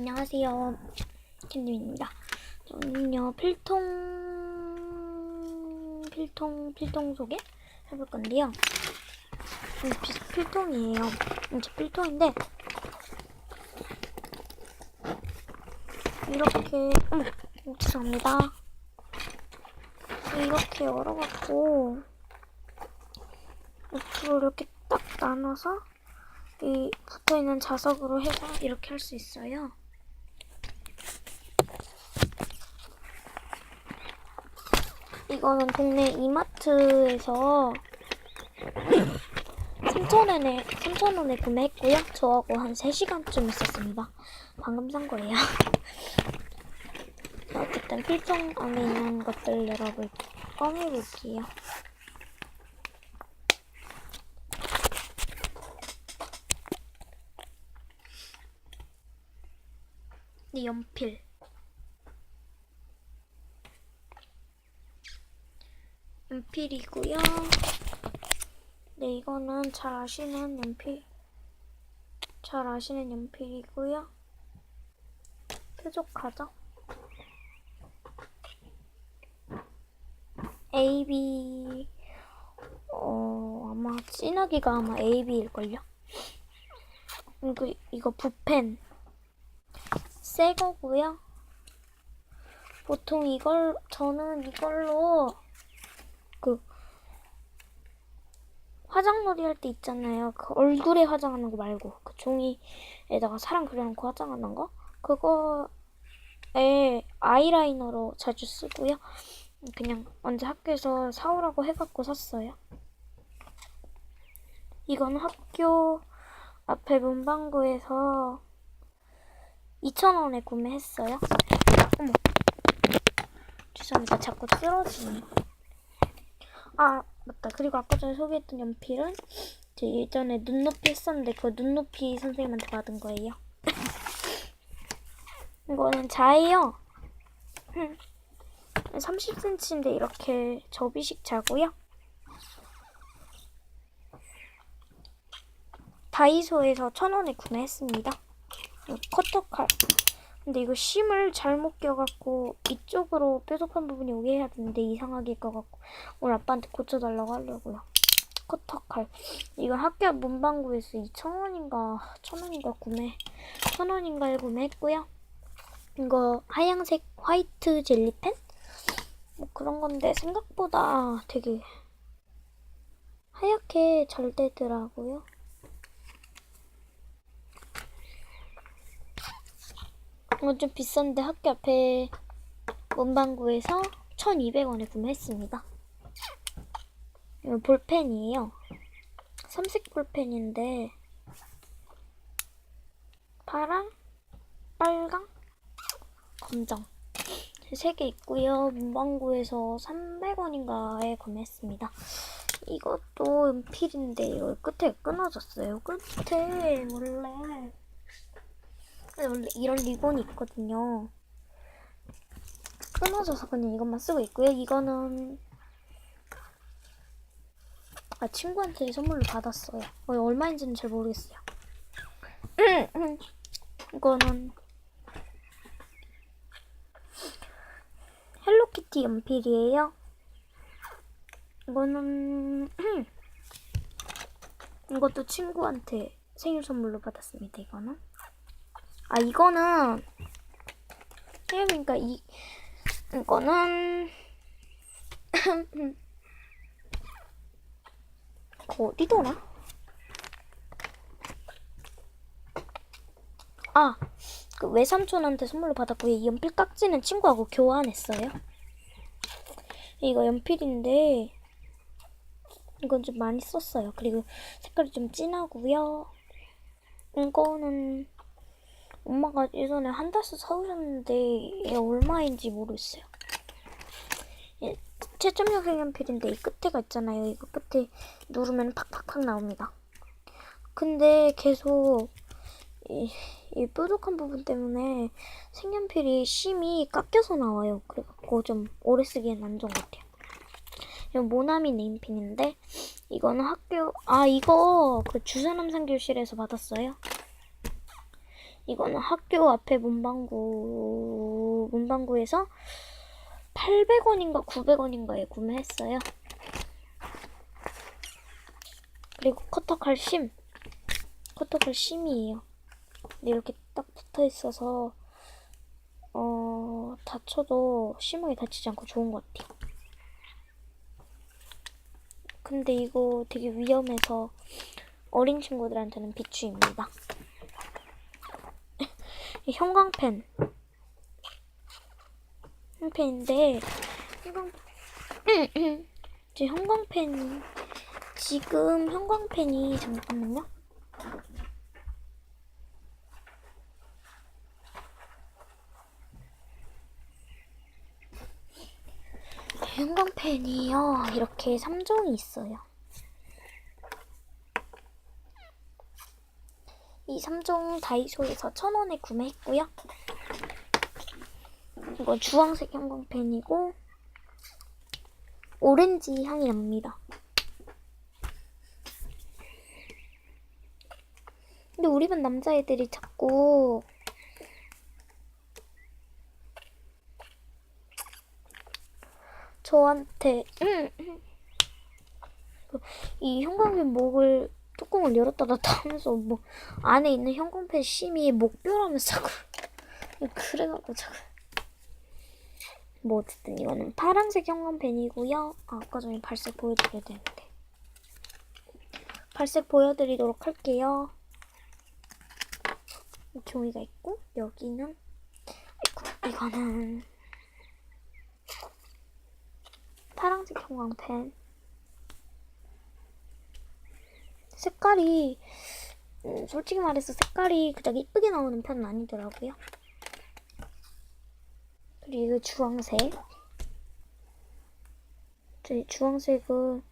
안녕하세요. 캔님입니다. 저는요, 필통, 필통, 필통 소개 해볼 건데요. 음, 피- 필통이에요. 음, 제 필통인데, 이렇게, 어, 죄송합니다. 이렇게 열어갖고, 옆으로 이렇게 딱 나눠서, 이 붙어있는 자석으로 해서 이렇게 할 수 있어요. 이거는 동네 이마트에서 3,000원에, 3,000원에 구매했고요. 저하고 한 3시간쯤 있었습니다. 방금 산 거예요. 어쨌든 필통 안에 있는 것들 여러분 꺼내볼게요. 네, 연필. 연필이고요. 네, 이거는 잘 아시는 연필. 잘 아시는 연필이고요. 뾰족하죠? AB 어 아마 진하기가 아마 AB일걸요. 이거 이거 붓펜 새 거고요. 보통 이걸 저는 이걸로 그 화장놀이 할 때 있잖아요. 그 얼굴에 화장하는 거 말고 그 종이에다가 사람 그려놓고 화장하는 거 그거에 아이라이너로 자주 쓰고요. 그냥 언제 학교에서 사오라고 해갖고 샀어요. 이건 학교 앞에 문방구에서 2,000원에 구매했어요. 어머. 죄송합니다. 자꾸 쓰러지네. 아, 맞다. 그리고 아까 전에 소개했던 연필은 제 예전에 눈높이 했었는데 그 눈높이 선생님한테 받은 거예요. 이거는 자예요. 30cm인데 이렇게 접이식 자고요. 다이소에서 1,000원에 구매했습니다. 커터칼. 근데 이거 심을 잘못 껴갖고 이쪽으로 뾰족한 부분이 오게 해야 되는데 이상하게 껴갖고 오늘 아빠한테 고쳐달라고 하려고요. 커터칼. 이건 학교 문방구에서 2,000원인가 1,000원인가 구매 1,000원인가에 구매했고요. 이거 하얀색 화이트 젤리펜? 뭐 그런 건데 생각보다 되게 하얗게 잘 되더라고요. 이거 좀 비싼데 학교 앞에 문방구에서 1,200원에 구매했습니다. 이거 볼펜이에요. 삼색 볼펜인데 파랑, 빨강, 검정 세 개 있고요. 문방구에서 300원인가에 구매했습니다. 이것도 연필인데 이거 끝에 끊어졌어요. 끝에 원래 원래 이런 리본이 있거든요. 끊어져서 그냥 이것만 쓰고 있고요. 이거는 아 친구한테 선물로 받았어요. 어, 얼마인지는 잘 모르겠어요. 이거는 헬로키티 연필이에요. 이거는 이것도 친구한테 생일 선물로 받았습니다. 이거는 아 이거는 그러니까 이 이거는 그 어디더라? 아, 그 외삼촌한테 선물로 받았고요. 이 연필 깍지는 친구하고 교환했어요. 이거 연필인데 이건 좀 많이 썼어요. 그리고 색깔이 좀 진하고요. 이거는 엄마가 예전에 한 달씩 사오셨는데 이게 얼마인지 모르겠어요. 예, 최첨형 색연필인데 이 끝에가 있잖아요. 이거 끝에 누르면 팍팍팍 나옵니다. 근데 계속 이, 이 뾰족한 부분 때문에 색연필이 심이 깎여서 나와요. 그래갖고 좀 오래 쓰기엔 안 좋은 것 같아요. 모나미 네임펜인데 이거는 학교 아 이거 그 주사남 상교실에서 받았어요. 이거는 학교 앞에 문방구 문방구에서 800원인가 900원인가에 구매했어요. 그리고 커터칼 심. 커터칼 심이에요. 근데 이렇게 딱 붙어 있어서 어 다쳐도 심하게 다치지 않고 좋은 것 같아요. 근데 이거 되게 위험해서 어린 친구들한테는 비추입니다. 이 형광펜. 형광펜인데 형광 제 형광펜 지금 형광펜이 잠깐만요. 형광펜이요. 이렇게 3종이 있어요. 이 3종 다이소에서 1,000원에 구매했고요. 이거 주황색 형광펜이고 오렌지 향이 납니다. 근데 우리 반 남자애들이 자꾸 저한테 이 형광펜 목을 뚜껑을 열었다 닫다 하면서 뭐 안에 있는 형광펜 심이 목뼈라면서 자꾸 그래갖고 자꾸 뭐 어쨌든 이거는 파란색 형광펜이고요. 아, 아까 전에 발색 보여드려야 되는데 발색 보여드리도록 할게요. 이 종이가 있고 여기는 이거는 파란색 형광펜 색깔이 음, 솔직히 말해서 색깔이 그닥 이쁘게 나오는 편은 아니더라고요. 그리고 주황색. 제 주황색은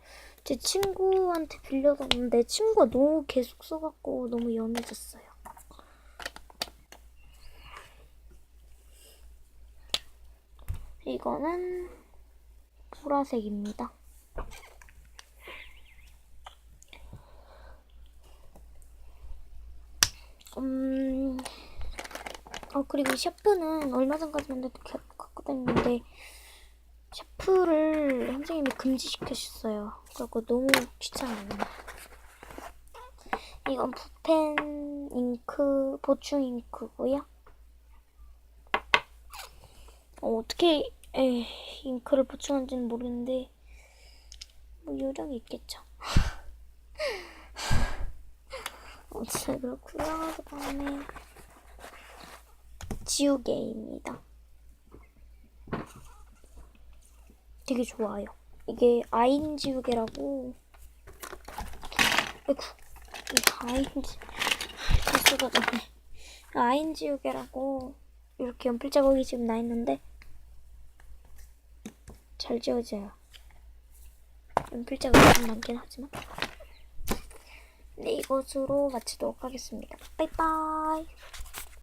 제 친구한테 빌려줬는데 친구가 너무 계속 써갖고 너무 연해졌어요. 이거는 보라색입니다. 음, 어, 그리고 이 샤프는 얼마 전까지만 해도 갖고 다녔는데, 샤프를 선생님이 금지시켜주셨어요. 그래서 너무 귀찮아요. 이건 붓펜 잉크, 보충 잉크고요. 어, 어떻게 에, 잉크를 보충하는지는 모르는데, 뭐 요령이 있겠죠. 어쨌든 그렇고요. 그 다음에 지우개입니다. 되게 좋아요. 이게 아인 지우개라고. 아이고, 이 아인 지 실수가 나네. 아인 지우개라고 이렇게 연필 자국이 지금 나 있는데 잘 지워져요. 연필 자국이 좀 남긴 하지만. 네, 이것으로 마치도록 하겠습니다. 빠이빠이.